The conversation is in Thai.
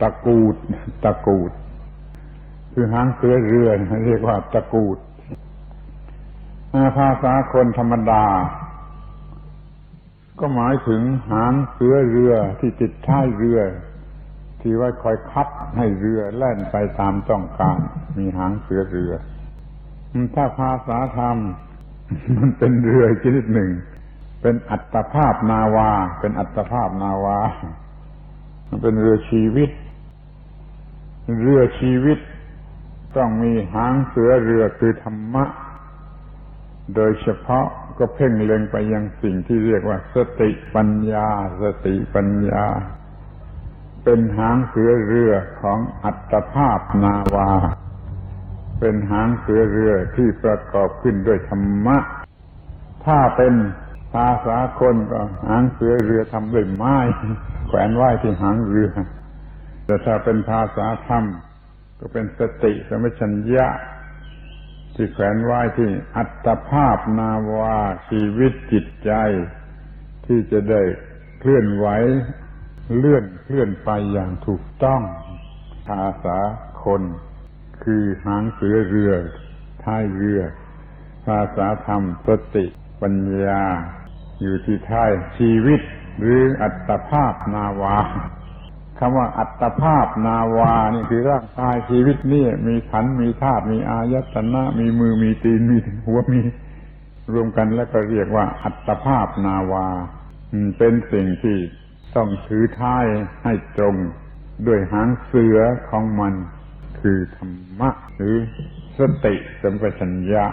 ตะกูดตะกูด คือหางเสือเรือเรียกว่าตะกูดภาษาคนธรรมดา ก็หมายถึงหางเสือเรือที่ติดท้ายเรือ ที่ไว้คอยคัดให้เรือแล่นไปตามต้องการ มีหางเสือเรือ ถ้าภาษาธรรม มันเป็นเรือชนิดหนึ่ง เป็นอัตภาพนาวา เป็นอัตภาพนาวา มันเป็นเรือชีวิต เรือชีวิตต้องมีหางเสือเรือคือธรรมะ โดยเฉพาะก็เพ่งเล็งไปยังสิ่งที่เรียกว่า สติปัญญา สติปัญญา เป็นหางเสือเรือของอัตภาพนาวา เป็นหางเสือเรือที่ประกอบขึ้นด้วยธรรมะ ถ้าเป็นภาษาคนก็หางเสือเรือทำด้วยไม้ แขวนไว้ที่หางเรือ แต่ถ้าเป็นภาษาธรรม ก็เป็นสติสมัชัญญะ ที่แขวนไว้ที่อัตภาพนาวาชีวิตจิตใจ ที่จะได้เคลื่อนไหวเลื่อนเคลื่อนไปอย่างถูกต้อง ภาษาคน คือหางเสือเรือท้ายเรือ ภาษาธรรมสติปัญญา อยู่ที่ท้ายชีวิต หรืออัตภาพนาวา คำว่าอัตภาพนาวานี่คือร่างกายชีวิตนี่มีขันมีธาตุมีอายตนะ มีมือมีตีนมีหัวมีรวมกันแล้วก็เรียกว่า อัตภาพนาวาเป็นสิ่งที่ต้องถือท้ายให้ตรงด้วยหางเสือของมัน คือธรรมะหรือสติสัมปชัญญะ